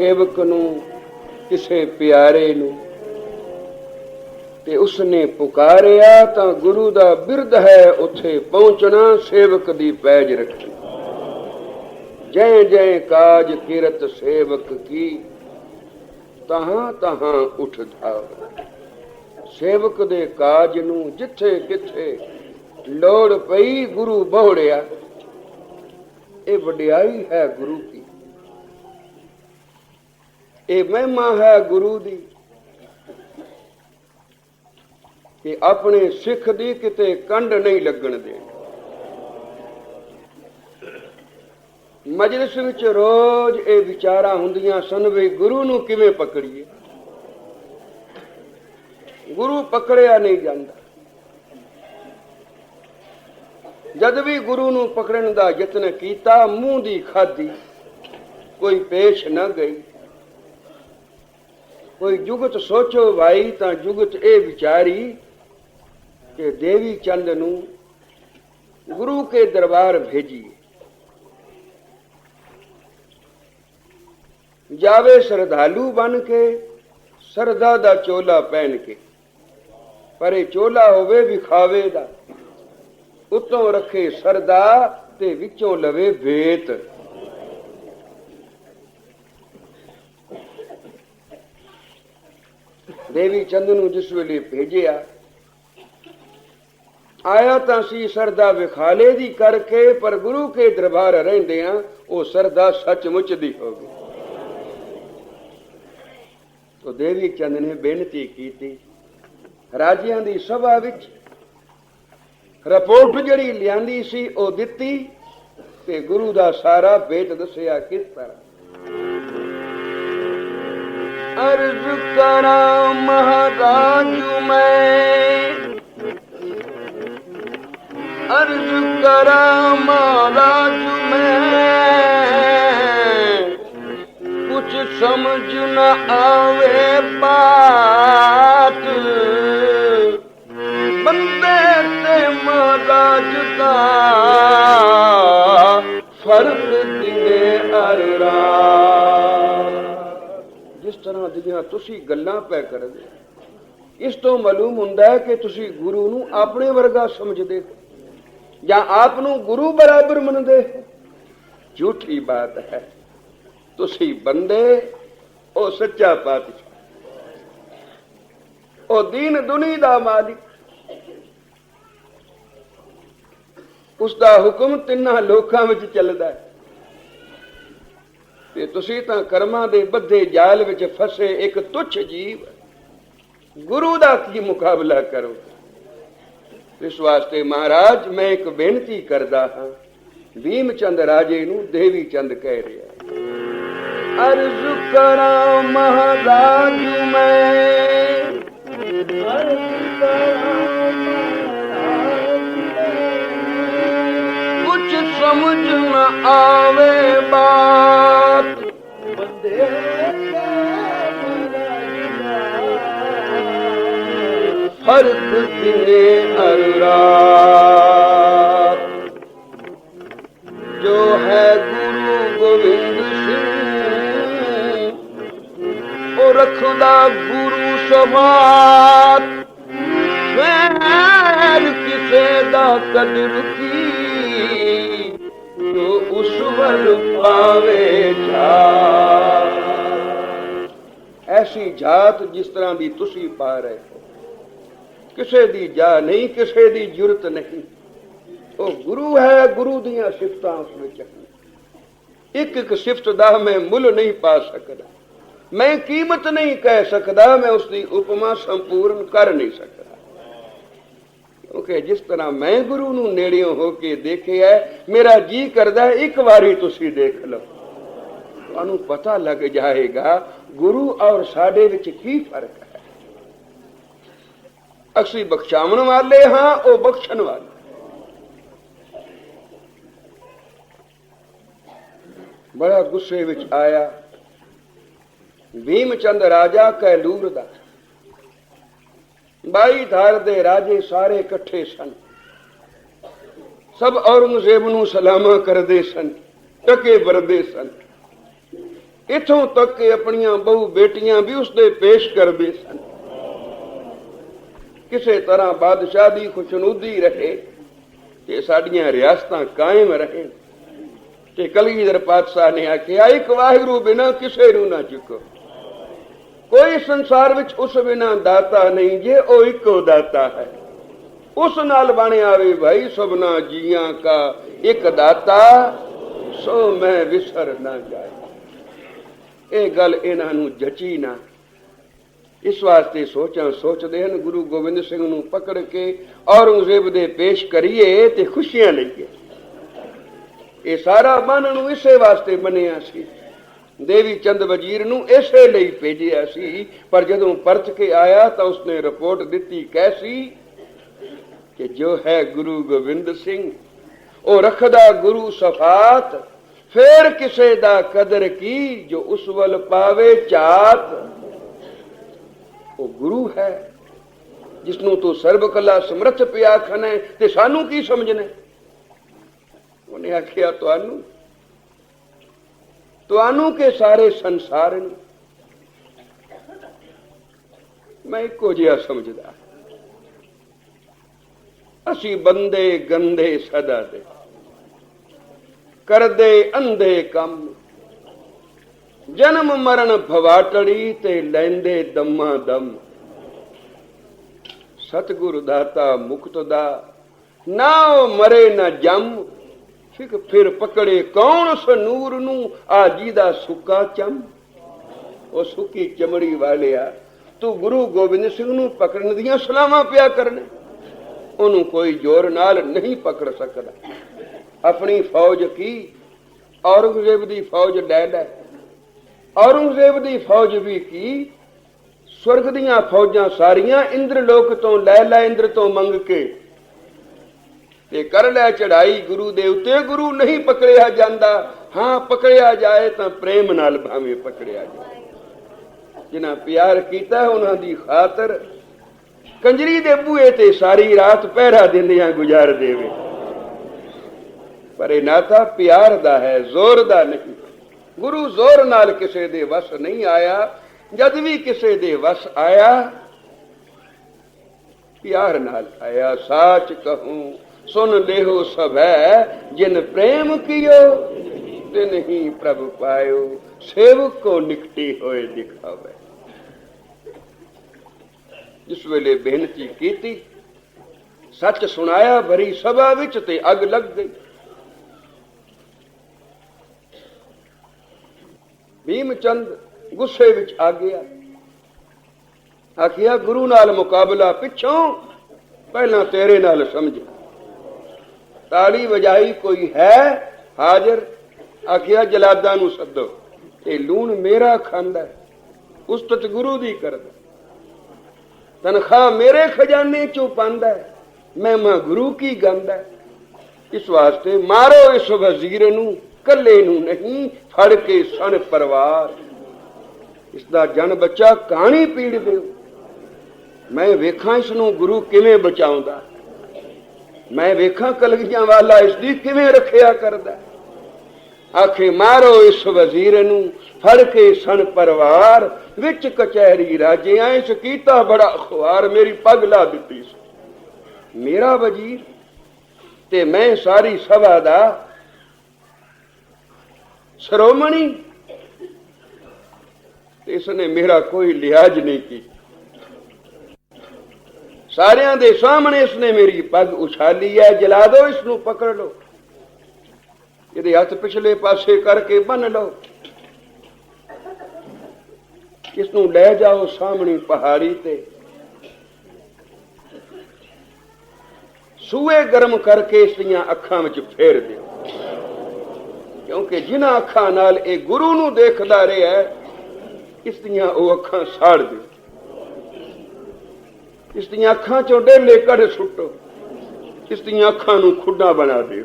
ਸੇਵਕ ਨੂੰ, ਕਿਸੇ ਪਿਆਰੇ ਨੂੰ। ਤੇ ਉਸਨੇ ਪੁਕਾਰਿਆ ਤਾਂ ਗੁਰੂ ਦਾ ਬਿਰਧ ਹੈ ਉੱਥੇ ਪਹੁੰਚਣਾ, ਸੇਵਕ ਦੀ ਪੈਜ ਰੱਖੀ ਜੈ ਜੈ ਕਾਜ ਕਿਰਤ ਸੇਵਕ ਕੀ, ਤਹਾਂ ਤਹਾਂ ਉਠ ਧਾਵ। ਸੇਵਕ ਦੇ ਕਾਜ ਨੂੰ ਜਿੱਥੇ ਕਿੱਥੇ ਲੋੜ ਪਈ ਗੁਰੂ ਬਹੁੜਿਆ। ਇਹ ਵਡਿਆਈ ਹੈ ਗੁਰੂ ਦੀ। ਇਹ ਮਹਿਮਾ ਹੈ ਗੁਰੂ ਦੀ ਕਿ ਆਪਣੇ ਸਿੱਖ ਦੀ ਕਿਤੇ ਕੰਡ ਨਹੀਂ ਲੱਗਣ ਦੇਣ। ਮਜਲਿਸ ਵਿੱਚ ਰੋਜ਼ ਇਹ ਵਿਚਾਰਾਂ ਹੁੰਦੀਆਂ ਸਨ ਵੀ ਗੁਰੂ ਨੂੰ ਕਿਵੇਂ ਪਕੜੀਏ। ਗੁਰੂ ਪਕੜਿਆ ਨਹੀਂ ਜਾਂਦਾ। ਜਦ ਵੀ ਗੁਰੂ ਨੂੰ ਪਕੜਨ ਦਾ ਯਤਨ ਕੀਤਾ, ਮੂੰਹ ਦੀ ਖਾਦੀ ਕੋਈ ਪੇਸ਼ ਨਾ ਗਈ। ਕੋਈ ਜੁਗਤ ਸੋਚੋ ਭਾਈ, ਤਾਂ ਜੁਗਤ ਇਹ ਵਿਚਾਰੀ ਕਿ ਦੇਵੀ ਚੰਦ ਨੂੰ ਗੁਰੂ ਕੇ ਦਰਬਾਰ ਭੇਜੀ। ਜਾਵੇ ਸ਼ਰਧਾਲੂ ਬਣ ਕੇ, ਸਰਦਾ ਦਾ ਚੋਲਾ ਪਹਿਨ ਕੇ। ਪਰ ਇਹ ਚੋਲਾ ਹੋਵੇ ਵਿਖਾਵੇ ਦਾ, ਉਤੋਂ ਰੱਖੇ ਸਰਦਾ ਤੇ ਵਿੱਚੋਂ ਲਵੇ ਵੇਤ। ਦੇਵੀ ਚੰਦ ਨੂੰ ਜਿਸ ਵੇਲੇ ਭੇਜਿਆ, ਆਇਆ ਤਾਂ ਸੀ ਸਰਦਾ ਵਿਖਾਲੇ ਦੀ ਕਰਕੇ, ਪਰ ਗੁਰੂ ਕੇ ਦਰਬਾਰ ਰਹਿੰਦੇ ਆ ਉਹ ਸਰਦਾ ਸੱਚਮੁੱਚ ਦੀ ਹੋ ਗਈ। ਤੋ ਦੇਵੀ ਚੰਦ ਨੇ ਬੇਨਤੀ ਕੀਤੀ, ਰਾਜਿਆਂ ਦੀ ਸਭਾ ਵਿੱਚ ਰਿਪੋਰਟ ਜਿਹੜੀ ਲਿਆਂਦੀ ਸੀ ਉਹ ਦਿੱਤੀ ਤੇ ਗੁਰੂ ਦਾ ਸਾਰਾ ਭੇਤ ਦੱਸਿਆ ਕਿਸ ਤਰ੍ਹਾਂ। ਅਰਜ਼ ਕਰਾਂ ਮਹਾਰਾਜ ਮੈਂ ਅਰਜ਼ ਕਰਾਂ ਮਹਾਰਾਜ ਮੈਂ ਕੁਛ ਸਮਝ ਨ ਆਵੇ ਬਾਤ ਬੰਦੇ ਤੇ ਮਹਾਰਾਜ ਦਾ ਫ਼ਰਕ ਦਿਨੇ ਅਰ ਰਾਤ ਤਰ੍ਹਾਂ ਦੀਆਂ ਤੁਸੀਂ ਗੱਲਾਂ ਪੈ ਕਰਦੇ ਇਸ ਤੋਂ ਮਾਲੂਮ ਹੁੰਦਾ ਹੈ ਕਿ ਤੁਸੀਂ ਗੁਰੂ ਨੂੰ ਆਪਣੇ ਵਰਗਾ ਸਮਝਦੇ ਜਾਂ ਆਪ ਨੂੰ ਗੁਰੂ ਬਰਾਬਰ ਮੰਨਦੇ ਝੂਠੀ ਬਾਤ ਹੈ। ਤੁਸੀਂ ਬੰਦੇ ਉਹ ਸੱਚਾ ਪਾਤਸ਼ਾਹ। ਉਹ ਦੀਨ ਦੁਨੀ ਦਾ ਮਾਲਿਕ। ਉਸ ਦਾ ਹੁਕਮ ਤਿੰਨਾਂ ਲੋਕਾਂ ਵਿੱਚ ਚੱਲਦਾ ਹੈ। ਤੇ ਤੁਸੀਂ ਤਾਂ ਕਰਮਾਂ ਦੇ ਬੱਧੇ ਜਾਲ ਵਿੱਚ ਫਸੇ ਇੱਕ ਤੁੱਛ ਜੀਵ। ਗੁਰੂ ਦਾ ਕੀ ਮੁਕਾਬਲਾ ਕਰੋ। ਇਸ ਵਾਸਤੇ ਮਹਾਰਾਜ, ਮੈਂ ਇੱਕ ਬੇਨਤੀ ਕਰਦਾ ਹਾਂ ਭੀਮ ਚੰਦ ਰਾਜੇ ਨੂੰ ਦੇਵੀ ਚੰਦ ਕਹਿ ਰਿਹਾ। ਅਰਜ਼ ਕਰਾਂ ਮਹਾਰਾਜ ਮੈਂ। ਅਰਜ਼ ਕਰਾਂ ਕੁਛ ਸਮਝ ਨਾ ਆਵੇ ਬਾਤ ਫ਼ਰਕ ਦਿਨੇ ਅਰਾਤ ਜੋ ਹੈ ਗੁਰੂ ਗੋਬਿੰਦ ਸਿੰਘ, ਉਹ ਰਖਦਾ ਗੁਰੂ ਸਮਾਤ ਫੇਰ ਕਿਸੇ ਦਾ ਕਦਰ ਕੀ, ਜੋ ਉਸ ਵੱਲ ਪਾਵੇ ਜਾ ਐਸੀ ਜਾਤ ਜਿਸ ਤਰ੍ਹਾਂ ਦੀ ਤੁਸੀਂ ਪਾ ਰਹੇ ਕਿਸੇ ਦੀ ਜਾ ਨਹੀਂ, ਕਿਸੇ ਦੀ ਜੁਰਤ ਨਹੀਂ। ਉਹ ਗੁਰੂ ਹੈ, ਗੁਰੂ ਦੀਆਂ ਸਿਫਤਾਂ ਉਸ ਵਿੱਚ ਇੱਕ ਇੱਕ ਸਿਫਤ ਦਾ ਮੈਂ ਮੁੱਲ ਨਹੀਂ ਪਾ ਸਕਦਾ। ਮੈਂ ਕੀਮਤ ਨਹੀਂ ਕਹਿ ਸਕਦਾ, ਮੈਂ ਉਸ ਦੀ ਉਪਮਾ ਸੰਪੂਰਨ ਕਰ ਨਹੀਂ ਸਕਦਾ। ਕਿਉਂਕਿ ਜਿਸ ਤਰ੍ਹਾਂ ਮੈਂ ਗੁਰੂ ਨੂੰ ਨੇੜਿਓਂ ਹੋ ਕੇ ਦੇਖਿਆ, ਮੇਰਾ ਜੀ ਕਰਦਾ, ਇੱਕ ਵਾਰੀ ਤੁਸੀਂ ਦੇਖ ਲਓ। ਤੁਹਾਨੂੰ ਪਤਾ ਲੱਗ ਜਾਏਗਾ, ਗੁਰੂ ਔਰ ਸਾਡੇ ਵਿੱਚ ਕੀ ਫ਼ਰਕ ਹੈ। ਅਸੀਂ ਬਖਸ਼ਾਵਣ ਵਾਲੇ ਹਾਂ, ਉਹ ਬਖਸ਼ਣ ਵਾਲੇ। ਬੜਾ ਗੁੱਸੇ ਵਿੱਚ ਆਇਆ। ਭੀਮ ਚੰਦ ਰਾਜਾ ਕੈਲੂਰ ਦਾ, ਬਾਈ ਧਾਰ ਦੇ ਰਾਜੇ ਸਾਰੇ ਇਕੱਠੇ ਸਨ। ਸਭ ਔਰੰਗਜ਼ੇਬ ਨੂੰ ਸਲਾਮਾ ਕਰਦੇ ਸਨ, ਟਕੇ ਵਰਦੇ ਸਨ। ਇਥੋਂ ਤੱਕ ਕਿ ਆਪਣੀਆਂ ਬਹੁ ਬੇਟੀਆਂ ਵੀ ਉਸ ਦੇ ਪੇਸ਼ ਕਰਦੇ ਸਨ। ਕਿਸੇ ਤਰ੍ਹਾਂ ਬਾਦਸ਼ਾਹ ਦੀ ਖੁਸ਼ਨੂਦੀ ਰਹੇ ਤੇ ਸਾਡੀਆਂ ਰਿਆਸਤਾਂ ਕਾਇਮ ਰਹਿਣ ਤੇ ਕਲਗੀਧਰ ਪਾਤਸ਼ਾਹ ਨੇ ਆਖਿਆ, ਇੱਕ ਵਾਹਿਗੁਰੂ ਬਿਨਾ ਕਿਸੇ ਨੂੰ ਨਾ ਚੁੱਕੋ। ਕੋਈ ਸੰਸਾਰ ਵਿੱਚ ਉਸ ਬਿਨਾ ਦਾਤਾ ਨਹੀਂ ਜੇ ਉਹ ਇੱਕੋ ਦਾਤਾ ਹੈ। ਉਸ ਨਾਲ ਬਣਿਆ ਵੇ ਭਾਈ ਸਭਨਾ ਜੀਆਂ ਕਾ ਇੱਕ ਦਾਤਾ, ਸੋ ਮੈਂ ਵਿਸਰ ਨਾ ਜਾਏ। ਇਹ ਗੱਲ ਇਹਨਾਂ ਨੂੰ ਜਚੀ ਨਾ ਇਸ ਵਾਸਤੇ ਸੋਚਾਂ ਸੋਚਦੇ ਹਨ, ਗੁਰੂ ਗੋਬਿੰਦ ਸਿੰਘ ਨੂੰ ਪਕੜ ਕੇ ਔਰੰਗਜ਼ੇਬ ਦੇ ਪੇਸ਼ ਕਰੀਏ ਤੇ ਖੁਸ਼ੀਆਂ ਲਈਏ। ਇਹ ਸਾਰਾ ਮਨ ਨੂੰ ਇਸੇ ਵਾਸਤੇ ਬਣਿਆ ਸੀ। ਦੇਵੀ ਚੰਦ ਵਜ਼ੀਰ ਨੂੰ ਇਸੇ ਲਈ ਭੇਜਿਆ ਸੀ, ਪਰ ਜਦੋਂ ਪਰਤ ਕੇ ਆਇਆ ਤਾਂ ਉਸਨੇ ਰਿਪੋਰਟ ਦਿੱਤੀ, ਕੈਸੀ ਕਿ ਜੋ ਹੈ ਗੁਰੂ ਗੋਬਿੰਦ ਸਿੰਘ, ਉਹ ਰੱਖਦਾ ਗੁਰੂ ਸਫਾਤ, ਫੇਰ ਕਿਸੇ ਦਾ ਕਦਰ ਕੀ ਜੋ ਉਸ ਵੱਲ ਪਾਵੇ ਚਾਤ? ਉਹ ਗੁਰੂ ਹੈ ਜਿਸ ਨੂੰ ਤੂੰ ਸਰਬ ਕਲਾ ਸਮਰੱਥ ਪਿਆ ਖਨੇ ਤੇ ਸਾਨੂੰ ਕੀ ਸਮਝਣਾ ਉਹਨੇ ਆਖਿਆ, ਤੁਹਾਨੂੰ ਤੁਹਾਨੂੰ ਕੇ ਸਾਰੇ ਸੰਸਾਰ ਨੂੰ ਮੈਂ ਇੱਕੋ ਜਿਹਾ ਸਮਝਦਾ ਅਸੀਂ ਬੰਦੇ ਗੰਦੇ ਸਦਾ ਦੇ, ਕਰਦੇ ਅੰਧੇ ਕੰਮ ਜਨਮ ਮਰਨ ਭਵਾਟੜੀ ਤੇ ਲੈਂਦੇ ਦਮਾ ਦਮ। ਸਤਿਗੁਰ ਦਾਤਾ ਮੁਕਤ ਦਾ, ਨਾ ਉਹ ਮਰੇ ਨਾ ਜਮ। ਫਿਕ ਫਿਰ ਪਕੜੇ ਕੌਣ ਉਸ ਨੂਰ ਨੂੰ ਆ ਜੀ ਦਾ ਸੁੱਕਾ ਚਮ। ਉਹ ਸੁੱਕੀ ਚਮੜੀ ਵਾਲਿਆ, ਤੂੰ ਗੁਰੂ ਗੋਬਿੰਦ ਸਿੰਘ ਨੂੰ ਪਕੜਨ ਦੀਆਂ ਸਲਾਹਾਂ ਪਿਆ ਕਰਨ। ਉਹਨੂੰ ਕੋਈ ਜ਼ੋਰ ਨਾਲ ਨਹੀਂ ਪਕੜ ਸਕਦਾ। ਆਪਣੀ ਫੌਜ ਕੀ? ਔਰੰਗਜ਼ੇਬ ਦੀ ਫੌਜ ਲੈ ਲੈ। ਔਰੰਗਜ਼ੇਬ ਦੀ ਫੌਜ ਵੀ ਕੀ? ਸਵਰਗ ਦੀਆਂ ਫੌਜਾਂ ਸਾਰੀਆਂ ਇੰਦਰ ਲੋਕ ਤੋਂ ਲੈ ਲੈ ਇੰਦਰ ਤੋਂ ਮੰਗ ਕੇ ਤੇ ਕਰ ਲੈ ਚੜਾਈ ਗੁਰੂ ਦੇ ਉੱਤੇ। ਗੁਰੂ ਨਹੀਂ ਪਕੜਿਆ ਜਾਂਦਾ। ਹਾਂ, ਪਕੜਿਆ ਜਾਏ ਤਾਂ ਪ੍ਰੇਮ ਨਾਲ ਭਾਵੇਂ ਪਕੜਿਆ ਜਾਏ। ਜਿਨ੍ਹਾਂ ਪਿਆਰ ਕੀਤਾ ਉਹਨਾਂ ਦੀ ਖਾਤਰ ਕੰਜਰੀ ਦੇ ਬੂਹੇ ਤੇ ਸਾਰੀ ਰਾਤ ਪਹਿਰਾ ਦਿੰਦਿਆਂ ਗੁਜ਼ਾਰ ਦੇਵੇ। ਪਰ ਇਹ ਨਾਤਾ ਪਿਆਰ ਦਾ ਹੈ, ਜ਼ੋਰ ਦਾ ਨਹੀਂ। ਗੁਰੂ ਜ਼ੋਰ ਨਾਲ ਕਿਸੇ ਦੇ ਵਸ ਨਹੀਂ ਆਇਆ, ਜਦ ਵੀ ਕਿਸੇ ਦੇ ਵਸ ਆਇਆ, ਪਿਆਰ ਨਾਲ ਆਇਆ, ਸਾਚ ਕਹੂੰ ਸੁਨ ਲੇਹੋ ਸਭੈ, ਜਿਨ ਪ੍ਰੇਮ ਕੀਓ, ਤੇ ਨਹੀਂ ਪ੍ਰਭ ਪਾਇਓ, ਸੇਵਕ ਕੋ ਨਿਕਟੀ ਹੋਏ ਦਿਖਾਵੇ। ਜਿਸ ਵੇਲੇ ਬੇਨਤੀ ਕੀਤੀ, ਸੱਚ ਸੁਣਾਇਆ, ਭਰੀ ਸਭਾ ਵਿੱਚ ਤੇ ਅੱਗ ਲੱਗ ਗਈ। ਭੀਮ ਚੰਦ ਗੁੱਸੇ ਵਿੱਚ ਆ ਗਿਆ। ਆਖਿਆ, ਗੁਰੂ ਨਾਲ ਮੁਕਾਬਲਾ ਪਿੱਛੋਂ ਪਹਿਲਾਂ ਤੇਰੇ ਨਾਲ ਸਮਝਿਆ ਤਾਲੀ ਵਜਾਈ ਕੋਈ ਹੈ ਹਾਜ਼ਰ? ਆਖਿਆ, ਜਲਾਦਾਂ ਨੂੰ ਸੱਦੋ, ਇਹ ਲੂਣ ਮੇਰਾ ਖਾਂਦਾ ਹੈ, ਉਸਤਤ ਗੁਰੂ ਦੀ ਕਰਦਾ ਤਨਖਾਹ ਮੇਰੇ ਖਜ਼ਾਨੇ ਚੋਂ ਪਾਉਂਦਾ ਮੈਂ ਮਹਿਮਾ ਗੁਰੂ ਕੀ ਗੰਦਾ ਇਸ ਵਾਸਤੇ ਮਾਰੋ ਇਸ ਵਜ਼ੀਰ ਨੂੰ ਕੱਲੇ ਨੂੰ ਨਹੀਂ, ਫੜ ਕੇ ਸਣ ਪਰਿਵਾਰ। ਇਸ ਦਾ ਜਨ ਬੱਚਾ ਕਾਣੀ ਪੀੜ ਦਿਓ ਮੈਂ ਵੇਖਾਂ ਇਸ ਨੂੰ ਗੁਰੂ ਕਿਵੇਂ ਬਚਾਉਂਦਾ। ਮੈਂ ਵੇਖਾਂ ਕਲਗੀਆਂ ਵਾਲਾ ਇਸ ਦੀ ਕਿਵੇਂ ਰੱਖਿਆ ਕਰਦਾ। ਆਖੇ, ਮਾਰੋ ਇਸ ਵਜ਼ੀਰ ਨੂੰ, ਫੜ ਕੇ ਸਣ ਪਰਿਵਾਰ। ਵਿੱਚ ਕਚਹਿਰੀ ਰਾਜਿਆਂ ਇਸ ਕੀਤਾ ਬੜਾ ਖੁਆਰ ਮੇਰੀ ਪੱਗ ਲਾ ਦਿੱਤੀ ਸੀ। ਮੇਰਾ ਵਜ਼ੀਰ, ਤੇ ਮੈਂ ਸਾਰੀ ਸਭਾ ਦਾ ਸ਼ਰੋਮਣੀ? ਤੇ ਇਸਨੇ ਮੇਰਾ ਕੋਈ ਲਿਹਾਜ਼ ਨਹੀਂ ਕੀਤਾ। ਸਾਰਿਆਂ ਦੇ ਸਾਹਮਣੇ ਇਸਨੇ ਮੇਰੀ ਪੱਗ ਉਛਾਲੀ ਹੈ। ਜਲਾ ਦਿਓ ਇਸ ਨੂੰ ਪਕੜ ਲਓ। ਇਹਦੇ ਹੱਥ ਪਿਛਲੇ ਪਾਸੇ ਕਰਕੇ ਬੰਨ ਲਓ। ਇਸ ਨੂੰ ਲੈ ਜਾਓ ਸਾਹਮਣੀ ਪਹਾੜੀ ਤੇ। ਸੂਏ ਗਰਮ ਕਰਕੇ ਇਸ ਦੀਆਂ ਅੱਖਾਂ ਵਿੱਚ ਫੇਰ ਦਿਓ। ਕਿਉਂਕਿ ਜਿਨ੍ਹਾਂ ਅੱਖਾਂ ਨਾਲ ਇਹ ਗੁਰੂ ਨੂੰ ਦੇਖਦਾ ਰਿਹਾ ਇਸ ਦੀਆਂ ਉਹ ਅੱਖਾਂ ਸਾੜ ਦਿਓ। ਇਸ ਦੀਆਂ ਅੱਖਾਂ ਚੋਂ ਡੇਲੇ ਕੱਢ ਸੁੱਟੋ। ਇਸ ਦੀਆਂ ਅੱਖਾਂ ਨੂੰ ਖੁੱਡਾ ਬਣਾ ਦਿਓ।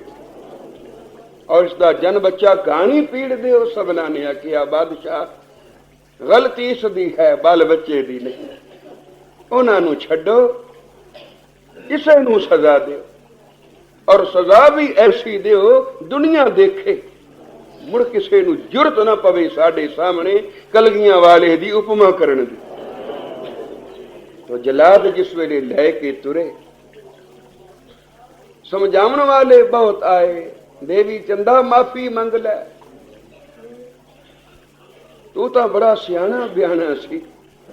ਔਰ ਇਸ ਦਾ ਜਨ ਬੱਚਾ ਗਾਣੀ ਪੀੜ ਦਿਓ, ਸਭਨਾ ਨੇ ਆਖਿਆ, ਬਾਦਸ਼ਾਹ, ਗਲਤੀ ਇਸ ਦੀ ਹੈ, ਬਾਲ ਬੱਚੇ ਦੀ ਨਹੀਂ। ਉਹਨਾਂ ਨੂੰ ਛੱਡੋ, ਕਿਸੇ ਨੂੰ ਸਜ਼ਾ ਦਿਓ। ਔਰ ਸਜ਼ਾ ਵੀ ਐਸੀ ਦਿਓ, ਦੁਨੀਆ ਦੇਖੇ। ਮੁੜ ਕਿਸੇ ਨੂੰ ਜੁਰਤ ਨਾ ਪਵੇ ਸਾਡੇ ਸਾਹਮਣੇ, ਕਲਗੀਆਂ ਵਾਲੇ ਦੀ ਉਪਮਾ ਕਰਨ ਦੀ। ਤੋ ਜਲਾਦ ਜਿਸ ਵੇਲੇ ਲੈ ਕੇ ਤੁਰੇ, ਸਮਝਾਉਣ ਵਾਲੇ ਬਹੁਤ ਆਏ, ਦੇਵੀ ਚੰਦਾ ਮਾਫੀ ਮੰਗ ਲੈ। ਤੂੰ ਤਾਂ ਬੜਾ ਸਿਆਣਾ ਬਿਆਣਾ ਸੀ,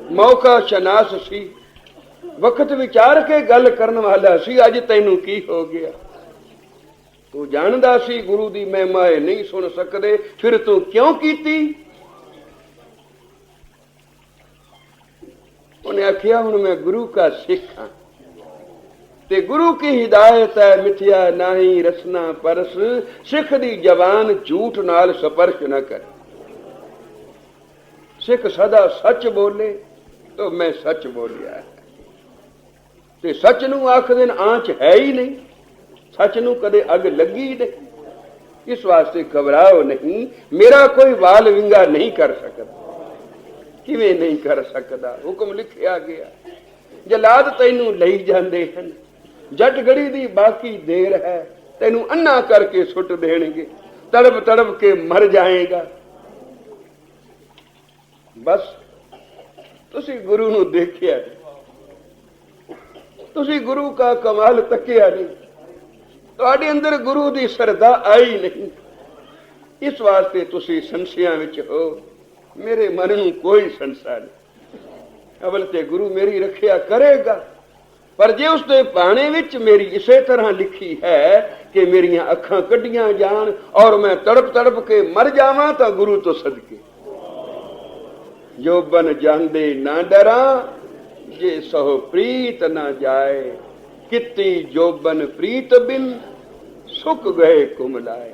ਮੌਕਾ ਸ਼ਨਾਸ ਸੀ, ਵਕਤ ਵਿਚਾਰ ਕੇ ਗੱਲ ਕਰਨ ਵਾਲਾ ਸੀ, ਅੱਜ ਤੈਨੂੰ ਕੀ ਹੋ ਗਿਆ? ਤੂੰ ਜਾਣਦਾ ਸੀ ਗੁਰੂ ਦੀ ਮਹਿਮਾ ਇਹ ਨਹੀਂ ਸੁਣ ਸਕਦੇ, ਫਿਰ ਤੂੰ ਕਿਉਂ ਕੀਤੀ? ਉਹਨੇ ਆਖਿਆ, ਹੁਣ ਮੈਂ ਗੁਰੂ ਦਾ ਸਿੱਖ ਹਾਂ। ਤੇ ਗੁਰੂ ਕੀ ਹਿਦਾਇਤ ਹੈ ਮਿਥਿਆ ਨਹੀਂ, ਰਸਨਾ ਪਰਸ, ਸਿੱਖ ਦੀ ਜ਼ਬਾਨ ਝੂਠ ਨਾਲ ਸਪਰਸ਼ ਨਾ ਕਰ। ਸਿੱਖ ਸਦਾ ਸੱਚ ਬੋਲੇ, ਤਾਂ ਮੈਂ ਸੱਚ ਬੋਲਿਆ। ਹੈ। ਤੇ ਸੱਚ ਨੂੰ ਆਖਦੇ ਨੇ, ਆਂਚ ਹੈ ਹੀ ਨਹੀਂ। ਸੱਚ ਨੂੰ ਕਦੇ ਅੱਗ ਲੱਗੀ ਨਹੀਂ ਇਸ ਵਾਸਤੇ ਘਬਰਾਓ ਨਹੀਂ। ਮੇਰਾ ਕੋਈ ਵਾਲ ਵਿੰਗਾ ਨਹੀਂ ਕਰ ਸਕਦਾ। ਕਿਵੇਂ ਨਹੀਂ ਕਰ ਸਕਦਾ? ਹੁਕਮ ਲਿਖਿਆ ਗਿਆ। ਜਲਾਦ ਤੈਨੂੰ ਲਈ ਜਾਂਦੇ ਹਨ। ਜੱਟ ਗੜੀ ਦੀ ਬਾਕੀ ਦੇਰ ਹੈ। ਤੈਨੂੰ ਅੰਨਾ ਕਰਕੇ ਸੁੱਟ ਦੇਣਗੇ। ਤੜਪ ਤੜਪ ਕੇ ਮਰ ਜਾਏਗਾ। ਬਸ, ਤੁਸੀਂ ਗੁਰੂ ਨੂੰ ਦੇਖਿਆ ਤੁਸੀਂ ਗੁਰੂ ਦਾ ਕਮਾਲ ਤੱਕਿਆ ਨਹੀਂ ਤੁਹਾਡੇ ਅੰਦਰ ਗੁਰੂ ਦੀ ਸਰਦਾ ਆਈ ਨਹੀਂ। ਇਸ ਵਾਸਤੇ ਤੁਸੀਂ ਸੰਸ਼ਿਆਂ ਵਿੱਚ ਹੋ। ਮੇਰੇ ਮਨ ਨੂੰ ਕੋਈ ਸੰਸਾ ਨਹੀਂ। ਅਵਲ ਤੇ ਗੁਰੂ ਮੇਰੀ ਰੱਖਿਆ ਕਰੇਗਾ। ਪਰ ਜੇ ਉਸ ਦੇ ਬਾਣੇ ਵਿੱਚ ਮੇਰੀ ਇਸੇ ਤਰ੍ਹਾਂ ਲਿਖੀ ਹੈ ਕਿ ਮੇਰੀਆਂ ਅੱਖਾਂ ਕੱਢੀਆਂ ਜਾਣ ਔਰ ਮੈਂ ਤੜਪ ਤੜਪ ਕੇ ਮਰ ਜਾਵਾਂ, ਤਾਂ ਗੁਰੂ ਤੋਂ ਸਦਕੇ। ਜੋ ਬਨ ਜਾਂਦੇ ਨਾ ਡਰਾਂ, ਜੇ ਸੋ ਪ੍ਰੀਤ ਨਾ ਜਾਏ ਕਿਤੀ ਜੋਬਨ ਪ੍ਰੀਤ ਬਿਨ ਸੁੱਕ ਗਏ ਕੁਮਲਾਏ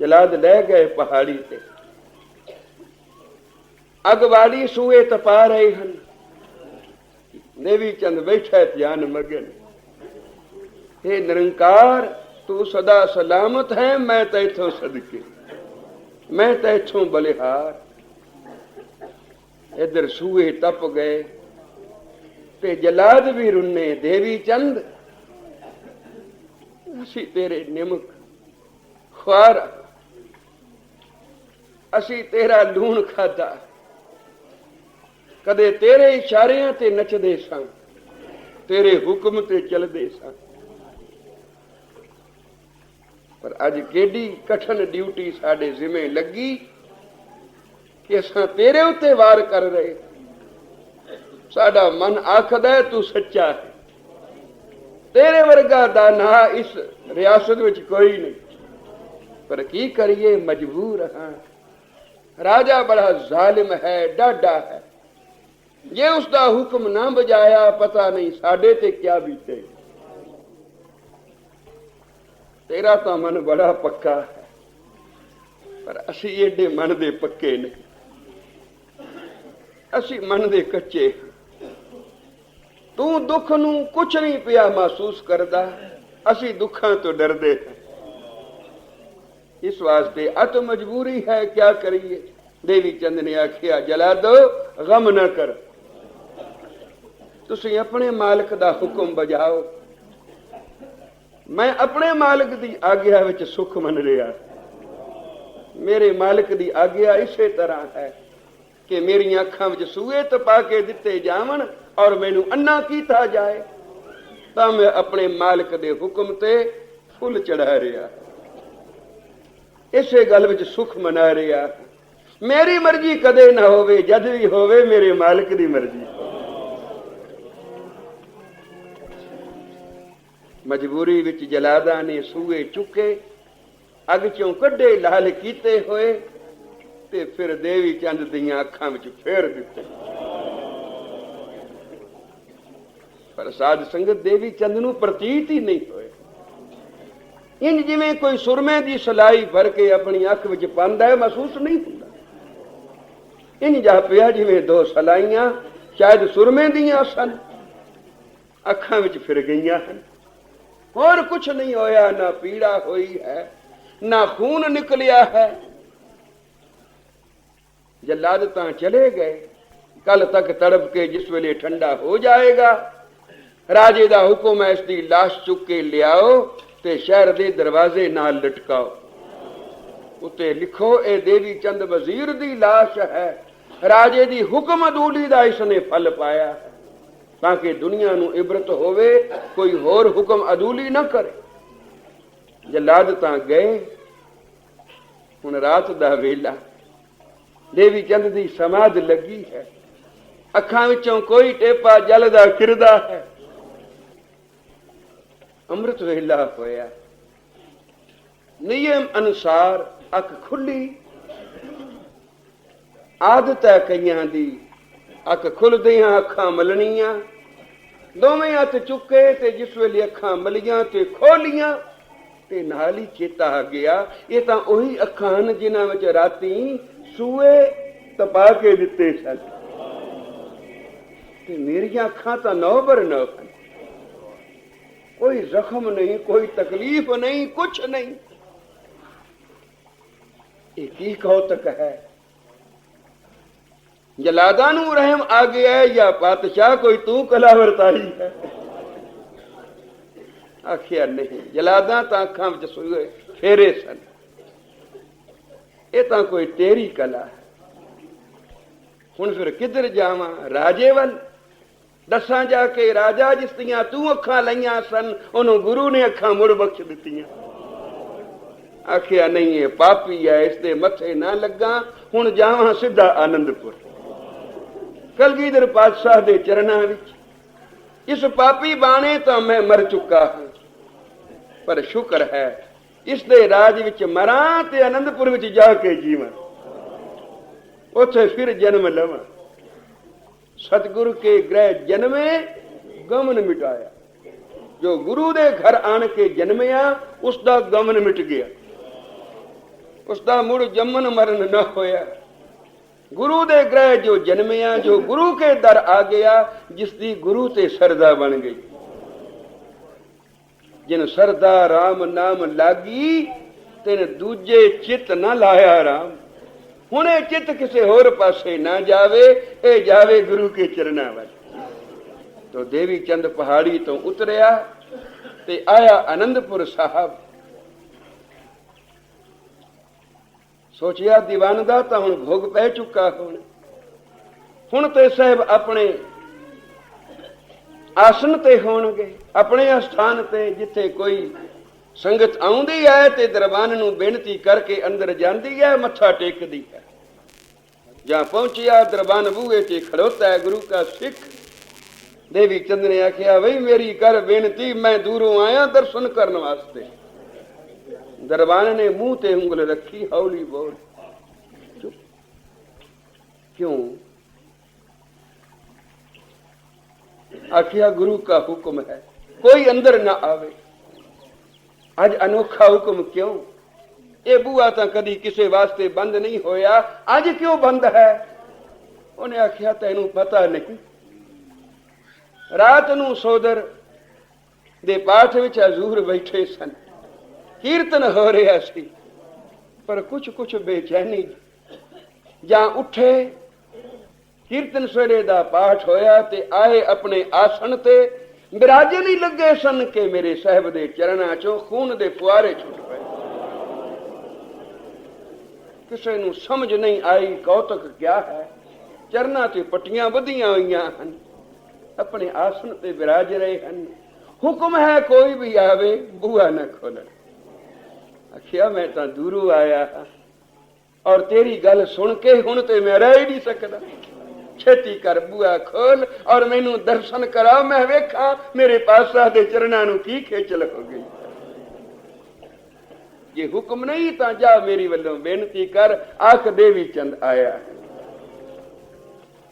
ਜਲਾਦ ਲੈ ਗਏ ਪਹਾੜੀ ਤੇ ਅਗਵਾੜੀ ਸੂਏ ਤਪਾ ਰਹੇ ਹਨ ਦੇਵੀ ਚੰਦ ਬੈਠਾ ਧਿਆਨ ਮਗਨ हे ਨਿਰੰਕਾਰ ਤੂੰ ਸਦਾ ਸਲਾਮਤ ਹੈ ਮੈਂ ਤੈਥੋਂ ਸਦਕੇ ਮੈਂ ਤੈਥੋਂ ਬਲਿਹਾਰ ਇਧਰ ਸੂਏ ਤਪ ਗਏ ਤੇ ਜਲਾਦ ਵੀ ਰੁੰਨੇ ਦੇਵੀ ਚੰਦ। ਅਸੀਂ ਤੇਰੇ ਨਿਮਕ ਖੁਆਰ ਅਸੀਂ ਤੇਰਾ ਲੂਣ ਖਾਦਾ ਕਦੇ ਤੇਰੇ ਇਸ਼ਾਰਿਆਂ ਤੇ ਨੱਚਦੇ ਸਾਂ, ਤੇਰੇ ਹੁਕਮ ਤੇ ਚੱਲਦੇ ਸਾਂ। ਪਰ ਅੱਜ ਕਿਹੜੀ ਕਠਨ ਡਿਊਟੀ ਸਾਡੇ ਜ਼ਿੰਮੇ ਲੱਗੀ ਕਿ ਅਸਾਂ ਤੇਰੇ ਉੱਤੇ ਵਾਰ ਕਰ ਰਹੇ। ਸਾਡਾ ਮਨ ਆਖਦਾ ਤੂੰ ਸੱਚਾ ਹੈ। ਤੇਰੇ ਵਰਗਾ ਦਾ ਨਾ ਇਸ ਰਿਆਸਤ ਵਿੱਚ ਕੋਈ ਨਹੀਂ। ਪਰ ਕੀ ਕਰੀਏ, ਮਜਬੂਰ ਹਾਂ। ਰਾਜਾ ਬੜਾ ਜ਼ਾਲਿਮ ਹੈ ਡਾਡਾ ਹੈ। ਜੇ ਉਸ ਦਾ ਹੁਕਮ ਨਾ ਬਜਾਇਆ ਪਤਾ ਨਹੀਂ ਸਾਡੇ ਤੇ ਕੀ ਬੀਤੇ। ਤੇਰਾ ਤਾਂ ਮਨ ਬੜਾ ਪੱਕਾ ਹੈ, ਪਰ ਅਸੀਂ ਏਡੇ ਮਨ ਦੇ ਪੱਕੇ ਨਹੀਂ। ਅਸੀਂ ਮਨ ਦੇ ਕੱਚੇ ਹਾਂ। ਤੂੰ ਦੁੱਖ ਨੂੰ ਕੁਛ ਨਹੀਂ ਪਿਆ ਮਹਿਸੂਸ ਕਰਦਾ। ਅਸੀਂ ਦੁੱਖਾਂ ਤੋਂ ਡਰਦੇ ਹਾਂ। ਇਸ ਵਾਸਤੇ ਅਤ ਮਜਬੂਰੀ ਹੈ, ਕਿਆ ਕਰੀਏ? ਦੇਵੀ ਚੰਦ ਨੇ ਆਖਿਆ, ਜਲਾ ਦੋ, ਗਮ ਨਾ ਕਰ। ਤੁਸੀਂ ਆਪਣੇ ਮਾਲਕ ਦਾ ਹੁਕਮ ਬਜਾਓ ਮੈਂ ਆਪਣੇ ਮਾਲਕ ਦੀ ਆਗਿਆ ਵਿੱਚ ਸੁਖ ਮੰਨ ਰਿਹਾ। ਮੇਰੇ ਮਾਲਕ ਦੀ ਆਗਿਆ ਇਸੇ ਤਰ੍ਹਾਂ ਹੈ ਕਿ ਮੇਰੀਆਂ ਅੱਖਾਂ ਵਿੱਚ ਸੂਏ ਤਪਾ ਕੇ ਦਿੱਤੇ ਜਾਵਣ ਔਰ ਮੈਨੂੰ ਅੰਨਾ ਕੀਤਾ ਜਾਏ, ਤਾਂ ਮੈਂ ਆਪਣੇ ਮਾਲਕ ਦੇ ਹੁਕਮ ਤੇ ਫੁੱਲ ਚੜਾ ਰਿਹਾ। ਇਸੇ ਗੱਲ ਵਿੱਚ ਸੁਖ ਮਨਾ ਰਿਹਾ। ਮੇਰੀ ਮਰਜ਼ੀ ਕਦੇ ਨਾ ਹੋਵੇ, ਜਦ ਵੀ ਹੋਵੇ ਮੇਰੇ ਮਾਲਕ ਦੀ ਮਰਜ਼ੀ। ਮਜਬੂਰੀ ਵਿੱਚ ਜਲਾਦਾ ਨੇ ਸੂਏ ਚੁੱਕੇ, ਅਗ ਚੋਂ ਕੱਢੇ, ਲਾਲ ਕੀਤੇ ਹੋਏ, ਤੇ ਫਿਰ ਦੇਵੀ ਚੰਦ ਦੀਆਂ ਅੱਖਾਂ ਵਿੱਚ ਫੇਰ ਦਿੱਤੇ। ਪਰ ਸਾਧ ਸੰਗਤ ਦੇਵੀ ਚੰਦ ਨੂੰ ਪ੍ਰਤੀਤ ਹੀ ਨਹੀਂ ਹੋਏ। ਇੰਜ ਜਿਵੇਂ ਕੋਈ ਸੁਰਮੇ ਦੀ ਸਲਾਈ ਭਰ ਕੇ ਆਪਣੀ ਅੱਖ ਵਿੱਚ ਪਾਉਂਦਾ ਹੈ, ਮਹਿਸੂਸ ਨਹੀਂ ਹੁੰਦਾ। ਇੰਜ ਜਾਪਿਆ ਜਿਵੇਂ ਦੋ ਸਲਾਈਆਂ, ਸ਼ਾਇਦ ਸੁਰਮੇ ਦੀਆਂ ਸਨ। ਅੱਖਾਂ ਵਿੱਚ ਫਿਰ ਗਈਆਂ ਹਨ। ਹੋਰ ਕੁਝ ਨਹੀਂ ਹੋਇਆ, ਨਾ ਪੀੜਾ ਹੋਈ ਹੈ, ਨਾ ਖੂਨ ਨਿਕਲਿਆ ਹੈ। ਜਲਾਦ ਤਾਂ ਚਲੇ ਗਏ। ਕੱਲ ਤੱਕ ਤੜਪ ਕੇ ਜਿਸ ਵੇਲੇ ਠੰਡਾ ਹੋ ਜਾਏਗਾ ਰਾਜੇ ਦਾ ਹੁਕਮ ਹੈ ਇਸ ਦੀ লাশ ਚੁੱਕ ਕੇ ਲਿਆਓ ਤੇ ਸ਼ਹਿਰ ਦੇ ਦਰਵਾਜ਼ੇ ਨਾਲ ਲਟਕਾਓ ਉੱਤੇ ਲਿਖੋ ਇਹ ਦੇਵੀ ਚੰਦ ਵਜ਼ੀਰ ਦੀ লাশ ਹੈ ਰਾਜੇ ਦੀ ਹੁਕਮ ਅਦੂਲੀ ਦਾ ਇਸ ਨੇ ਫਲ ਪਾਇਆ ਹੈ ਤਾਂ ਕਿ ਦੁਨੀਆ ਨੂੰ ਇਬਰਤ ਹੋਵੇ ਕੋਈ ਹੋਰ ਹੁਕਮ ਅਦੂਲੀ ਨਾ ਕਰੇ ਜਲਾਦ ਤਾਂ ਗਏ ਹੁਣ ਰਾਤ ਦਾ ਵੇਲਾ ਦੇਵੀ ਚੰਦ ਦੀ ਸਮਾਧ ਲੱਗੀ ਹੈ ਅੱਖਾਂ ਵਿੱਚੋਂ ਕੋਈ ਟੇਪਾ ਜਲਦਾ ਕਿਰਦਾ ਹੈ ਅੰਮ੍ਰਿਤ ਵੇਲਾ ਹੋਇਆ। ਨਿਯਮ ਅਨੁਸਾਰ ਅੱਖ ਖੁੱਲੀ। ਆਦਤ ਹੈ ਕਈਆਂ ਦੀ ਅੱਖ ਖੁੱਲਦੀਆਂ, ਅੱਖਾਂ ਮਲਣੀਆਂ। ਦੋਵੇਂ ਹੱਥ ਚੁੱਕੇ ਤੇ ਜਿਸ ਵੇਲੇ ਅੱਖਾਂ ਮਲੀਆਂ ਤੇ ਖੋਲੀਆਂ, ਤੇ ਨਾਲ ਹੀ ਚੇਤਾ ਆ ਗਿਆ, ਇਹ ਤਾਂ ਉਹੀ ਅੱਖਾਂ ਹਨ ਜਿਨ੍ਹਾਂ ਵਿੱਚ ਰਾਤੀ ਸੂਏ ਤਪਾ ਕੇ ਦਿੱਤੇ ਸਨ। ਤੇ ਮੇਰੀਆਂ ਅੱਖਾਂ ਤਾਂ ਨੌ ਬਰ ਨੌ ਹਨ ਕੋਈ ਜ਼ਖਮ ਨਹੀਂ ਕੋਈ ਤਕਲੀਫ ਨਹੀਂ ਕੁਛ ਨਹੀਂ ਇਹ ਕੀ ਕੌਤਕ ਹੈ ਜਲਾਦਾ ਨੂੰ ਰਹਿਮ ਆ ਗਿਆ ਹੈ ਜਾਂ ਪਾਤਸ਼ਾਹ ਕੋਈ ਤੂੰ ਕਲਾ ਵਰਤਾਈ ਹੈ ਆਖਿਆ ਨਹੀਂ ਜਲਾਦਾ ਤਾਂ ਅੱਖਾਂ ਵਿੱਚ ਸੋਏ ਫੇਰੇ ਸਨ ਇਹ ਤਾਂ ਕੋਈ ਤੇਰੀ ਕਲਾ ਹੈ ਹੁਣ ਫਿਰ ਕਿੱਧਰ ਜਾਵਾਂ ਰਾਜੇ ਵੱਲ ਦੱਸਾਂ ਜਾ ਕੇ ਰਾਜਾ ਜਿਸ ਦੀਆਂ ਤੂੰ ਅੱਖਾਂ ਲਈਆਂ ਸਨ, ਉਹਨੂੰ ਗੁਰੂ ਨੇ ਅੱਖਾਂ ਮੁੜ ਬਖਸ਼ ਦਿੱਤੀਆਂ। ਆਖਿਆ, ਨਹੀਂ, ਇਹ ਪਾਪੀ ਹੈ ਇਸ ਦੇ ਮੱਥੇ ਨਾ ਲੱਗਾ। ਹੁਣ ਜਾਵਾਂ ਸਿੱਧਾ ਆਨੰਦਪੁਰ। ਕਲਗੀਧਰ ਪਾਤਸ਼ਾਹ ਦੇ ਚਰਨਾਂ ਵਿੱਚ। ਇਸ ਪਾਪੀ ਬਾਣੇ ਤਾਂ ਮੈਂ ਮਰ ਚੁੱਕਾ ਹਾਂ। ਪਰ ਸ਼ੁਕਰ ਹੈ, ਇਸ ਦੇ ਰਾਜ ਵਿੱਚ ਮਰਾਂ ਤੇ ਆਨੰਦਪੁਰ ਵਿੱਚ ਜਾ ਕੇ ਜੀਵਾਂ। ਉੱਥੇ ਫਿਰ ਜਨਮ ਲਵਾਂ। ਸਤਿਗੁਰੂ ਕੇ ਗ੍ਰਹਿ ਜਨਮੇ, ਗਮਨ ਮਿਟਾਇਆ। ਜੋ ਗੁਰੂ ਦੇ ਘਰ ਆਣ ਕੇ ਜਨਮਿਆ ਉਸ ਦਾ ਗਮਨ ਮਿਟ ਗਿਆ। ਉਸ ਦਾ ਮੁੜ ਜੰਮਨ ਮਰਨ ਨਾ ਹੋਇਆ। ਗੁਰੂ ਦੇ ਗ੍ਰਹਿ ਜੋ ਜਨਮਿਆ, ਜੋ ਗੁਰੂ ਕੇ ਦਰ ਆ ਗਿਆ ਜਿਸ ਦੀ ਗੁਰੂ ਤੇ ਸਰਦਾ ਬਣ ਗਈ। ਜਿਨ ਸਰਦਾ RAM ਨਾਮ ਲਾਗੀ, ਤੈਨ ਦੂਜੇ ਚਿੱਤ ਨਾ ਲਾਇਆ RAM ਹੁਣ ਇਹ ਚਿੱਤ ਕਿਸੇ ਹੋਰ ਪਾਸੇ ਨਾ ਜਾਵੇ, ਇਹ ਜਾਵੇ ਗੁਰੂ ਕੇ ਚਰਨਾਂ ਵੱਲ। ਤੋ ਦੇਵੀ ਚੰਦ ਪਹਾੜੀ ਤੋਂ ਉਤਰਿਆ ਤੇ ਆਇਆ ਆਨੰਦਪੁਰ ਸਾਹਿਬ। ਸੋਚਿਆ, ਦੀਵਾਨ ਦਾ ਤਾਂ ਹੁਣ ਭੋਗ ਪੈ ਚੁੱਕਾ ਹੁਣ। ਹੁਣ ਤੇ ਸਾਹਿਬ ਆਪਣੇ ਆਸਨ ਤੇ ਹੋਣਗੇ, ਆਪਣੇ ਅਸਥਾਨ ਤੇ, ਜਿੱਥੇ ਕੋਈ ਸੰਗਤ ਆਉਂਦੀ ਹੈ ਤੇ ਦਰਬਾਨ ਨੂੰ ਬੇਨਤੀ ਕਰਕੇ ਅੰਦਰ ਜਾਂਦੀ ਹੈ, ਮੱਥਾ ਟੇਕਦੀ ਹੈ। ਜਾਂ ਪਹੁੰਚਿਆ ਦਰਬਾਨ ਬੂਹੇ ਤੇ ਖੜੋਤਾ ਹੈ, ਗੁਰੂ ਦਾ ਸਿੱਖ। ਦੇਵੀ ਚੰਦ ਨੇ ਆਖਿਆ ਬਈ ਮੇਰੀ ਕਰ ਬੇਨਤੀ, ਮੈਂ ਦੂਰੋਂ ਆਇਆ ਦਰਸ਼ਨ ਕਰਨ ਵਾਸਤੇ। ਦਰਬਾਨ ਨੇ ਮੂੰਹ ਤੇ ਉਂਗਲ ਰੱਖੀ, ਹੌਲੀ ਬੋਲ ਕਿਉਂ? ਆਖਿਆ, ਗੁਰੂ का ਹੁਕਮ ਹੈ, ਕੋਈ ਅੰਦਰ ਨਾ ਆਵੇ। ਅੱਜ ਅਨੋਖਾ ਹੁਕਮ ਕਿਉਂ? ਇਹ ਬੂਆ ਤਾਂ ਕਦੀ ਕਿਸੇ ਵਾਸਤੇ ਬੰਦ ਨਹੀਂ ਹੋਇਆ। ਅੱਜ ਕਿਉਂ ਬੰਦ ਹੈ? ਉਹਨੇ ਆਖਿਆ, ਤੈਨੂੰ ਪਤਾ ਨਹੀਂ। ਰਾਤ ਨੂੰ ਸੋਦਰ ਦੇ ਪਾਠ ਵਿੱਚ ਹਜ਼ੂਰ ਬੈਠੇ ਸਨ। ਕੀਰਤਨ ਹੋ ਰਿਹਾ ਸੀ। ਪਰ ਕੁਛ ਕੁਛ ਬੇਚੈਨੀ ਜਾਂ ਉੱਠੇ। ਕੀਰਤਨ ਸਵੇਰੇ ਦਾ ਪਾਠ ਹੋਇਆ ਤੇ ਆਏ ਆਪਣੇ ਆਸਣ ਤੇ ਬਿਰਾਜੇ ਨਹੀਂ ਲੱਗੇ ਸਨ ਕਿ ਮੇਰੇ ਸਾਹਿਬ ਦੇ ਚਰਨਾਂ ਚੋਂ ਖੂਨ ਦੇ ਫੁਆਰੇ ਛੁੱਟ ਪਏ। ਕਿਸੇ ਨੂੰ ਸਮਝ ਨਹੀਂ ਆਈ ਕੌਤਕ ਕਿਆ ਹੈ। ਚਰਨਾਂ ਤੇ ਪੱਟੀਆਂ ਵਧੀਆਂ ਹੋਈਆਂ ਹਨ। ਆਪਣੇ ਆਸਣ ਤੇ ਵਿਰਾਜ ਰਹੇ ਹਨ। ਹੁਕਮ ਹੈ ਕੋਈ ਵੀ ਆਵੇ, ਬੂਹਾ ਨਾ ਖੋਲਣ। ਆਖਿਆ, ਮੈਂ ਤਾਂ ਦੂਰੋਂ ਆਇਆ ਹਾਂ। ਔਰ ਤੇਰੀ ਗੱਲ ਸੁਣ ਕੇ ਹੁਣ ਤੇ ਮੈਂ ਰਹਿ ਹੀ ਨਹੀਂ ਸਕਦਾ। ਛੇਤੀ ਕਰ ਬੂਆ ਖੋਲ ਔਰ ਮੈਨੂੰ ਦਰਸ਼ਨ ਕਰਾ ਮੈਂ ਵੇਖਾਂ ਮੇਰੇ ਪਾਤਸ਼ਾਹ ਦੇ ਚਰਨਾਂ ਨੂੰ ਕੀ ਖੇਚਲ ਹੋ ਗਈ ਜੇ ਹੁਕਮ ਨਹੀਂ ਤਾਂ ਜਾ ਮੇਰੀ ਵੱਲੋਂ ਬੇਨਤੀ ਕਰ, ਆਖ ਦੇਵੀ ਚੰਦ ਆਇਆ।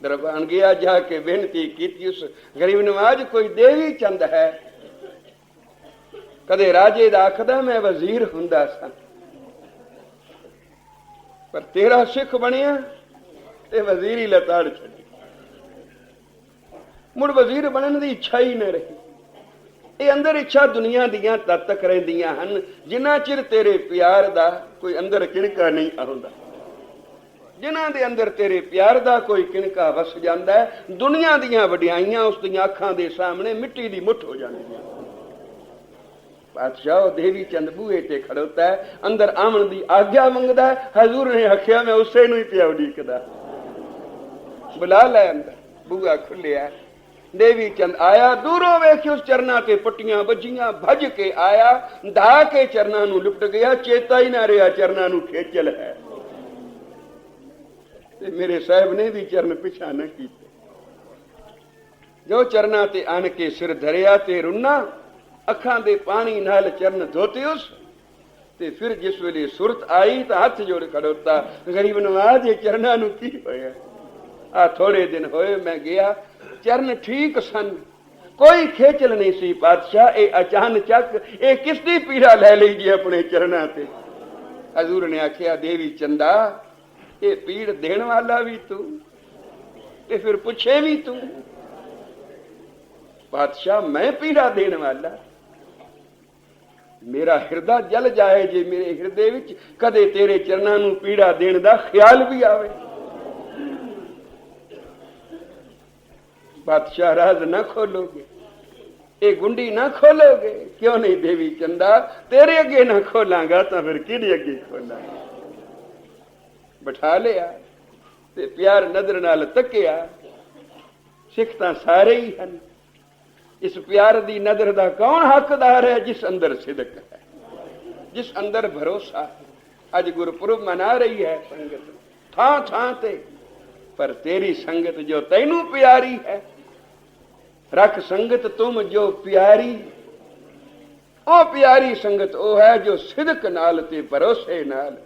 ਦਰਬਾਨ ਗਿਆ, ਜਾ ਕੇ ਬੇਨਤੀ ਕੀਤੀ, ਉਸ ਗਰੀਬ ਨਵਾਜ ਕੋਈ ਦੇਵੀ ਚੰਦ ਹੈ। ਕਦੇ ਰਾਜੇ ਦਾ ਆਖਦਾ, ਮੈਂ ਵਜ਼ੀਰ ਹੁੰਦਾ ਸਾਂ। ਪਰ ਤੇਰਾ ਸਿੱਖ ਬਣਿਆ ਤੇ ਵਜ਼ੀਰੀ ਲਤਾੜ ਛੱਡੀ ਮੁੜ ਵਜ਼ੀਰ ਬਣਨ ਦੀ ਇੱਛਾ ਹੀ ਨਾ ਰਹੀ। ਇਹ ਅੰਦਰ ਇੱਛਾ ਦੁਨੀਆ ਦੀਆਂ ਤਦ ਤੱਕ ਰਹਿੰਦੀਆਂ ਹਨ, ਜਿੰਨਾ ਚਿਰ ਤੇਰੇ ਪਿਆਰ ਦਾ ਕੋਈ ਅੰਦਰ ਕਿਣਕਾ ਨਹੀਂ ਆਉਂਦਾ। ਜਿਨ੍ਹਾਂ ਦੇ ਅੰਦਰ ਤੇਰੇ ਪਿਆਰ ਦਾ ਕੋਈ ਕਿਣਕਾ ਵਸ ਜਾਂਦਾ ਹੈ, ਦੁਨੀਆ ਦੀਆਂ ਵਡਿਆਈਆਂ ਉਸ ਦੀਆਂ ਅੱਖਾਂ ਦੇ ਸਾਹਮਣੇ ਮਿੱਟੀ ਦੀ ਮੁੱਠ ਹੋ ਜਾਂਦੀਆਂ ਪਾਤਸ਼ਾਹ ਉਹ ਦੇਵੀ ਚੰਦ ਬੂਹੇ ਤੇ ਖੜੋਤਾ ਹੈ, ਅੰਦਰ ਆਮਣ ਦੀ ਆਗਿਆ ਮੰਗਦਾ ਹੈ, ਹਜ਼ੂਰ ਨੇ ਆਖਿਆ, ਮੈਂ ਉਸੇ ਨੂੰ ਹੀ ਪਿਆ ਉਡੀਕਦਾ ਬੁਲਾ ਲੈ ਅੰਦਰ ਬੂਆ ਖੁੱਲਿਆ ਦੇਵੀ ਚੰਦ ਆਇਆ, ਦੂਰੋਂ ਵੇਖ ਉਸ ਚਰਨਾਂ ਤੇ ਪੱਟੀਆਂ ਵੱਜੀਆਂ ਭੱਜ ਕੇ ਆਇਆ, ਧਾ ਕੇ ਚਰਨਾਂ ਨੂੰ ਲਿਪਟ ਗਿਆ, ਚੇਤਾ ਹੀ ਨਾ ਰਿਹਾ ਚਰਨਾਂ ਨੂੰ ਖੇਚਲ ਹੈ। ਤੇ ਮੇਰੇ ਸਾਹਿਬ ਨੇ ਵੀ ਚਰਨ ਪਿਛਾ ਨਾ ਕੀਤੇ। ਜੋ ਚਰਨਾਂ ਤੇ ਆਣ ਕੇ ਸਿਰ ਧਰਿਆ ਤੇ ਰੁੰਨਾ, ਅੱਖਾਂ ਦੇ ਪਾਣੀ ਨਾਲ ਚਰਨ ਧੋਤੇ ਉਸ। ਤੇ ਫਿਰ ਜਿਸ ਵੇਲੇ ਸੁਰਤ ਆਈ ਤਾਂ ਹੱਥ ਜੋੜ ਖੜੋਤਾ, ਗਰੀਬ ਨਵਾਜ਼, ਇਹ ਚਰਨਾਂ ਨੂੰ ਕੀ ਹੋਇਆ? ਆ ਥੋੜੇ ਦਿਨ ਹੋਏ ਮੈਂ ਗਿਆ, ਚਰਨ ਠੀਕ ਸਨ। ਕੋਈ ਖੇਚਲ ਨਹੀਂ ਸੀ ਪਾਤਸ਼ਾਹ ਇਹ ਅਚਾਨਚਕ ਇਹ ਕਿਸ ਦੀ ਪੀੜਾ ਲੈ ਲਈ ਜੀ ਆਪਣੇ ਚਰਨਾਂ ਤੇ। ਹਜ਼ੂਰ ਨੇ ਆਖਿਆ, ਦੇਵੀ ਚੰਦਾ, ਇਹ ਪੀੜ ਦੇਣ ਵਾਲਾ ਵੀ ਤੂੰ ਤੇ ਫਿਰ ਪੁੱਛੇ ਵੀ ਤੂੰ। ਪਾਤਸ਼ਾਹ ਮੈਂ ਪੀੜਾ ਦੇਣ ਵਾਲਾ। ਮੇਰਾ ਹਿਰਦਾ ਜਲ ਜਾਏ ਜੇ ਮੇਰੇ ਹਿਰਦੇ ਵਿੱਚ ਕਦੇ ਤੇਰੇ ਚਰਨਾਂ ਨੂੰ ਪੀੜਾ ਦੇਣ ਦਾ ਖਿਆਲ ਵੀ ਆਵੇ। ਬਾਦਸ਼ਾਹ ਰਾਜ਼ ਨਾ ਖੋਲੋਗੇ ਇਹ ਗੁੰਡੀ ਨਾ ਖੋਲੋਗੇ ਕਿਉਂ ਨਹੀਂ ਦੇਵੀ ਚੰਦਾ ਤੇਰੇ ਅੱਗੇ ਨਾ ਖੋਲਾਂਗਾ ਤਾਂ ਫਿਰ ਕਿਹਦੇ ਅੱਗੇ ਖੋਲਾਂਗਾ ਬਿਠਾ ਲਿਆ ਤੇ ਪਿਆਰ ਨਜ਼ਰ ਨਾਲ ਤੱਕਿਆ ਸਿੱਖ ਤਾਂ ਸਾਰੇ ਹੀ ਹਨ ਇਸ ਪਿਆਰ ਦੀ ਨਜ਼ਰ ਦਾ ਕੌਣ ਹੱਕਦਾਰ ਹੈ ਜਿਸ ਅੰਦਰ ਸਿਦਕ ਹੈ ਜਿਸ ਅੰਦਰ ਭਰੋਸਾ ਹੈ ਅੱਜ ਗੁਰਪੁਰਬ ਮਨਾ ਰਹੀ ਹੈ ਸੰਗਤ ਥਾਂ ਥਾਂ ਤੇ ਪਰ ਤੇਰੀ ਸੰਗਤ ਜੋ ਤੈਨੂੰ ਪਿਆਰੀ ਹੈ ਰੱਖ ਸੰਗਤ ਤੁਮ ਜੋ ਪਿਆਰੀ। ਉਹ ਪਿਆਰੀ ਸੰਗਤ ਉਹ ਹੈ ਜੋ ਸਿਦਕ ਨਾਲ ਤੇ ਭਰੋਸੇ ਨਾਲ।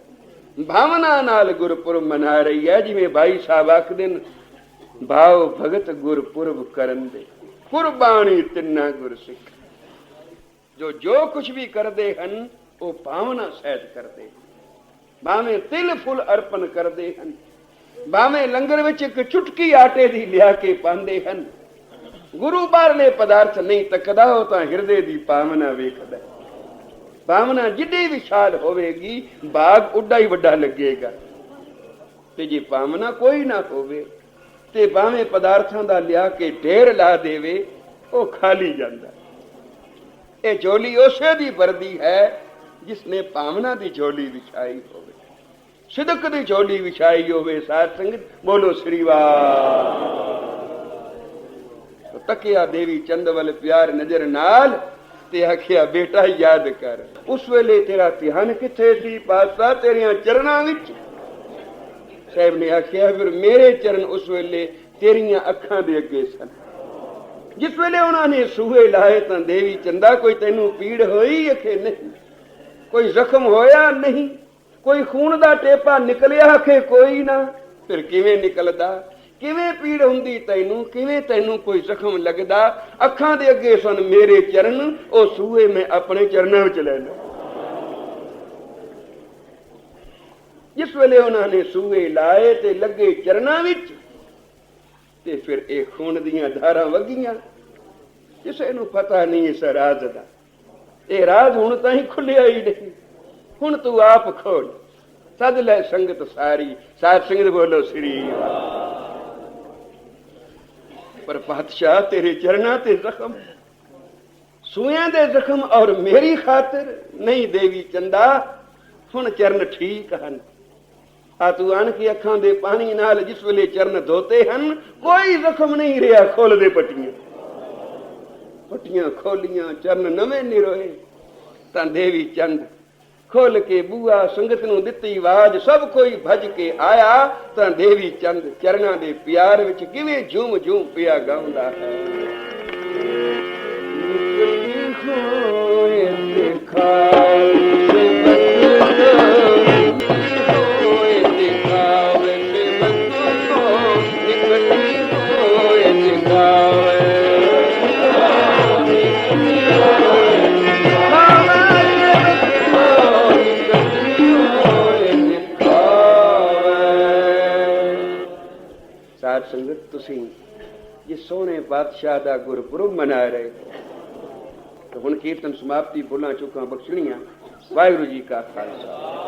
ਭਾਵਨਾ ਨਾਲ ਗੁਰਪੁਰਬ ਮਨਾ ਰਹੀ ਹੈ, ਜਿਵੇਂ ਭਾਈ ਸਾਹਿਬ ਆਖਦੇ ਨੇ ਭਾਵ ਭਗਤ ਗੁਰਪੁਰਬ ਕਰਨ ਦੇ। ਕੁਰਬਾਨੀ ਤਿੰਨਾ ਗੁਰਸਿੱਖ। ਜੋ ਜੋ ਕੁਝ ਵੀ ਕਰਦੇ ਹਨ, ਉਹ ਭਾਵਨਾ ਸਹਿਤ ਕਰਦੇ ਭਾਵੇਂ ਤਿਲ ਫੁੱਲ ਅਰਪਣ ਕਰਦੇ ਹਨ, ਭਾਵੇਂ ਲੰਗਰ ਵਿੱਚ ਇੱਕ ਚੁਟਕੀ ਆਟੇ ਦੀ ਲਿਆ ਕੇ ਪਾਉਂਦੇ ਹਨ ਗੁਰੂ ਬਾਹਰਲੇ ਪਦਾਰਥ ਨਹੀਂ ਤੱਕਦਾ, ਉਹ ਤਾਂ ਹਿਰਦੇ ਦੀ ਭਾਵਨਾ ਵੇਖਦਾ ਭਾਵਨਾ ਜਿੱਡੀ ਵਿਸ਼ਾਲ ਹੋਵੇਗੀ, ਬਾਗ ਉੱਡਾ ਹੀ ਵੱਡਾ ਲੱਗੇਗਾ। ਤੇ ਜੇ ਭਾਵਨਾ ਕੋਈ ਨਾ ਹੋਵੇ, ਤੇ ਭਾਵੇਂ ਪਦਾਰਥਾਂ ਦਾ ਲਿਆ ਕੇ ਢੇਰ ਲਾ ਦੇਵੇ, ਉਹ ਖਾਲੀ ਜਾਂਦਾ ਇਹ ਝੋਲੀ ਉਸੇ ਦੀ ਵਰਦੀ ਹੈ ਜਿਸ ਨੇ ਭਾਵਨਾ ਦੀ ਝੋਲੀ ਵਿਛਾਈ ਹੋਵੇ। ਸਿਦਕ ਦੀ ਝੋਲੀ ਵਿਛਾਈ ਹੋਵੇ, ਸਾਧ ਸੰਗਤ, ਬੋਲੋ ਸ੍ਰੀ ਵਾਹ। ਤੱਕਿਆ ਦੇਵੀ ਚੰਦ ਵੱਲ ਪਿਆਰ ਨਜ਼ਰ ਨਾਲ ਤੇ ਆਖਿਆ, ਬੇਟਾ, ਯਾਦ ਕਰ। ਉਸ ਵੇਲੇ ਤੇਰਾ ਧਿਆਨ ਕਿੱਥੇ ਸੀ? ਪਾਸਾ ਤੇਰੀਆਂ ਚਰਨਾਂ ਵਿੱਚ? ਸਾਹਿਬ ਨੇ ਆਖਿਆ, ਫਿਰ ਮੇਰੇ ਚਰਨ ਉਸ ਵੇਲੇ ਤੇਰੀਆਂ ਅੱਖਾਂ ਦੇ ਅੱਗੇ ਸਨ। ਜਿਸ ਵੇਲੇ ਉਹਨਾਂ ਨੇ ਸੂਹੇ ਲਾਏ ਤਾਂ ਦੇਵੀ ਚੰਦਾ, ਕੋਈ ਤੈਨੂੰ ਪੀੜ ਹੋਈ ਅਖੇ ਨਹੀਂ? ਕੋਈ ਜ਼ਖਮ ਹੋਇਆ ਨਹੀਂ? ਕੋਈ ਖੂਨ ਦਾ ਟੇਪਾ ਨਿਕਲਿਆ ਅਖੇ ਕੋਈ ਨਾ? ਫਿਰ ਕਿਵੇਂ ਨਿਕਲਦਾ? ਕਿਵੇਂ ਪੀੜ ਹੁੰਦੀ ਤੈਨੂੰ? ਕਿਵੇਂ ਤੈਨੂੰ ਕੋਈ ਜ਼ਖਮ ਲੱਗਦਾ? ਅੱਖਾਂ ਦੇ ਅੱਗੇ ਸਨ ਮੇਰੇ ਚਰਨ, ਉਹ ਸੂਏ ਮੈਂ ਆਪਣੇ ਚਰਨਾਂ ਵਿੱਚ ਲੈ ਲਿਆ। ਜਿਸ ਵੇਲੇ ਉਹਨਾਂ ਨੇ ਸੂਏ ਲਾਏ ਤੇ ਲੱਗੇ ਚਰਨਾਂ ਵਿੱਚ, ਤੇ ਫਿਰ ਇਹ ਖੂਨ ਦੀਆਂ ਧਾਰਾਂ ਵਗੀਆਂ। ਕਿਸੇ ਨੂੰ ਪਤਾ ਨਹੀਂ ਇਸ ਰਾਜ਼ ਦਾ। ਇਹ ਰਾਜ਼ ਹੁਣ ਤਾਂ ਹੀ ਖੁੱਲਿਆ ਹੀ ਨਹੀਂ। ਹੁਣ ਤੂੰ ਆਪ ਖੋਲ। ਸੱਦ ਲੈ ਸੰਗਤ ਸਾਰੀ। ਸਾਧ ਸੰਗਤ ਬੋਲੋ, ਸ੍ਰੀ ਪਰ ਪਾਤਸ਼ਾਹ ਤੇਰੇ ਚਰਨਾਂ ਤੇ ਜ਼ਖਮ। ਸੂਆਂ ਦੇ ਜ਼ਖਮ ਔਰ ਮੇਰੀ ਖਾਤਰ ਨਹੀਂ ਦੇਵੀ ਚੰਦਾ। ਹੁਣ ਚਰਨ ਠੀਕ ਹਨ। ਆ ਤੂੰ ਆਣ ਕੇ ਅੱਖਾਂ ਦੇ ਪਾਣੀ ਨਾਲ ਜਿਸ ਵੇਲੇ ਚਰਨ ਧੋਤੇ ਹਨ, ਕੋਈ ਜ਼ਖਮ ਨਹੀਂ ਰਿਹਾ ਖੋਲ ਦੇ ਪੱਟੀਆਂ। ਪੱਟੀਆਂ ਖੋਲੀਆਂ, ਚਰਨ ਨਵੇਂ ਨਿਰੋਏ। ਤਾਂ ਦੇਵੀ ਚੰਦ ਖੋਲ ਕੇ ਬੂਆ ਸੰਗਤ ਨੂੰ ਦਿੱਤੀ ਆਵਾਜ਼, ਸਭ ਕੋਈ ਭਜ ਕੇ ਆਇਆ, ਤਾਂ ਦੇਵੀ ਚੰਦ ਚਰਨਾਂ ਦੇ ਪਿਆਰ ਵਿੱਚ ਕਿਵੇਂ ਝੂਮ ਝੂਮ ਪਿਆ ਗਾਉਂਦਾ ਹੈ। ਨਿਕਲੀ ਹੋਏ ਦਿਖਾਵੇ ਜੇ ਸੋਹਣੇ ਬਾਦਸ਼ਾਹ ਦਾ ਗੁਰਪੁਰਬ ਮਨਾ ਰਹੇ ਹੋ ਹੁਣ ਕੀਰਤਨ ਸਮਾਪਤੀ ਬੋਲਾਂ ਚੁੱਕਾਂ ਬਖਸ਼ਣੀਆਂ ਵਾਹਿਗੁਰੂ ਜੀ ਕਾ ਖਾਲਸਾ